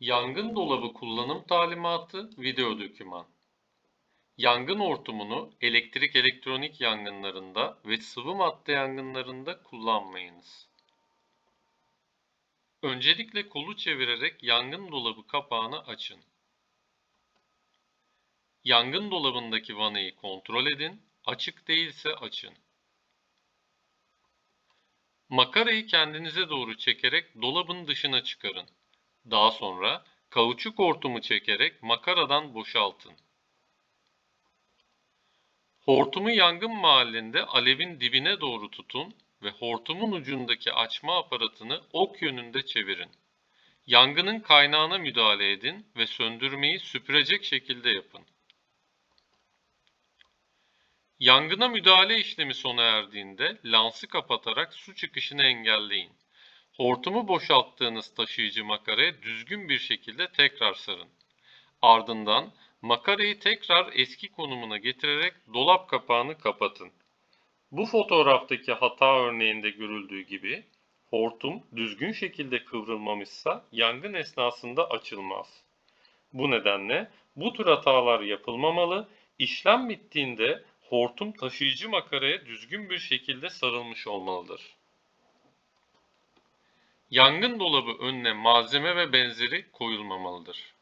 Yangın dolabı kullanım talimatı video döküman. Yangın hortumunu elektrik elektronik yangınlarında ve sıvı madde yangınlarında kullanmayınız. Öncelikle kolu çevirerek yangın dolabı kapağını açın. Yangın dolabındaki vanayı kontrol edin, açık değilse açın. Makarayı kendinize doğru çekerek dolabın dışına çıkarın. Daha sonra kauçuk hortumu çekerek makaradan boşaltın. Hortumu yangın mahallinde alevin dibine doğru tutun ve hortumun ucundaki açma aparatını ok yönünde çevirin. Yangının kaynağına müdahale edin ve söndürmeyi süpürecek şekilde yapın. Yangına müdahale işlemi sona erdiğinde lansı kapatarak su çıkışını engelleyin. Hortumu boşalttığınız taşıyıcı makaraya düzgün bir şekilde tekrar sarın. Ardından makarayı tekrar eski konumuna getirerek dolap kapağını kapatın. Bu fotoğraftaki hata örneğinde görüldüğü gibi hortum düzgün şekilde kıvrılmamışsa yangın esnasında açılmaz. Bu nedenle bu tür hatalar yapılmamalı, işlem bittiğinde hortum taşıyıcı makaraya düzgün bir şekilde sarılmış olmalıdır. Yangın dolabı önüne malzeme ve benzeri koyulmamalıdır.